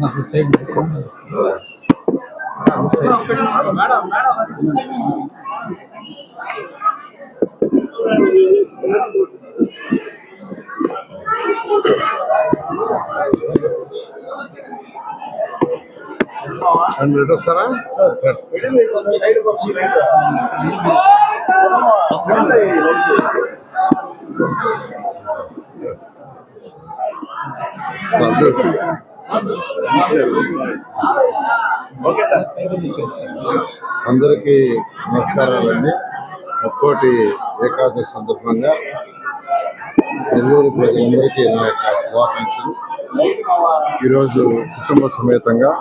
నాకు సైడ్ అందరికీ నమస్కారాలండి. ముక్కోటి ఏకాదశి సందర్భంగా నెల్లూరు ప్రజలందరికీ నా యొక్క శుభాకాంక్షలు. ఈరోజు కుటుంబ సమేతంగా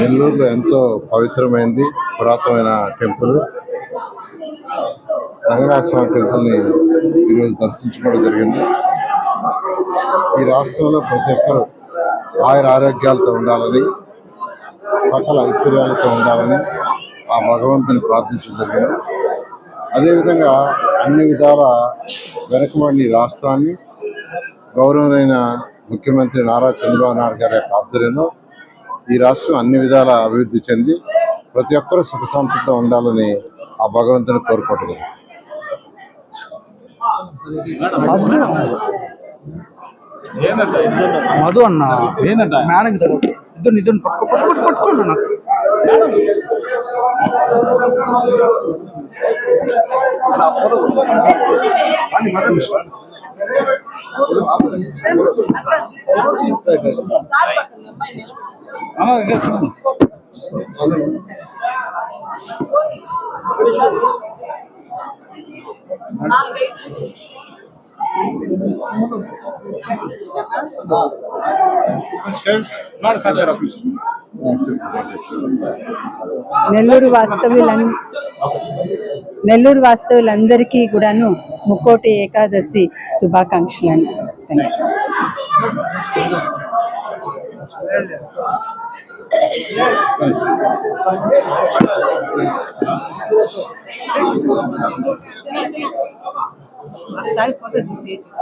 నెల్లూరులో ఎంతో పవిత్రమైంది పురాతనమైన టెంపుల్. రంగనాథస్వామి టెంపుల్ని ఈరోజు దర్శించుకోవడం జరిగింది. ఈ రాష్ట్రంలో ప్రతి ఒక్కరు ఆయుర ఆరోగ్యాలతో ఉండాలని సకల ఐశ్వర్యాలతో ఉండాలని ఆ భగవంతుని ప్రార్థించడం జరిగింది. అదేవిధంగా అన్ని విధాల వెనకబడిన ఈ రాష్ట్రాన్ని గౌరవమైన ముఖ్యమంత్రి నారా చంద్రబాబు నాయుడు గారి యొక్క ఆధ్వర్యంలో ఈ రాష్ట్రం అన్ని విధాల అభివృద్ధి చెంది ప్రతి ఒక్కరూ సుఖశాంతితో ఉండాలని ఆ భగవంతుని కోరుకుంటున్నాను. మధు అన్న. ఏందంట? మేడం ఇద్దరు. ఇద్దరు పట్టుకో పట్టుకో పట్టుకోండి నాకు నెల్లూరు వాస్తవ్యులం నెల్లూరు వాస్తవులందరికీ కూడాను ముక్కోటి ఏకాదశి శుభాకాంక్షలు Aside for the disabled.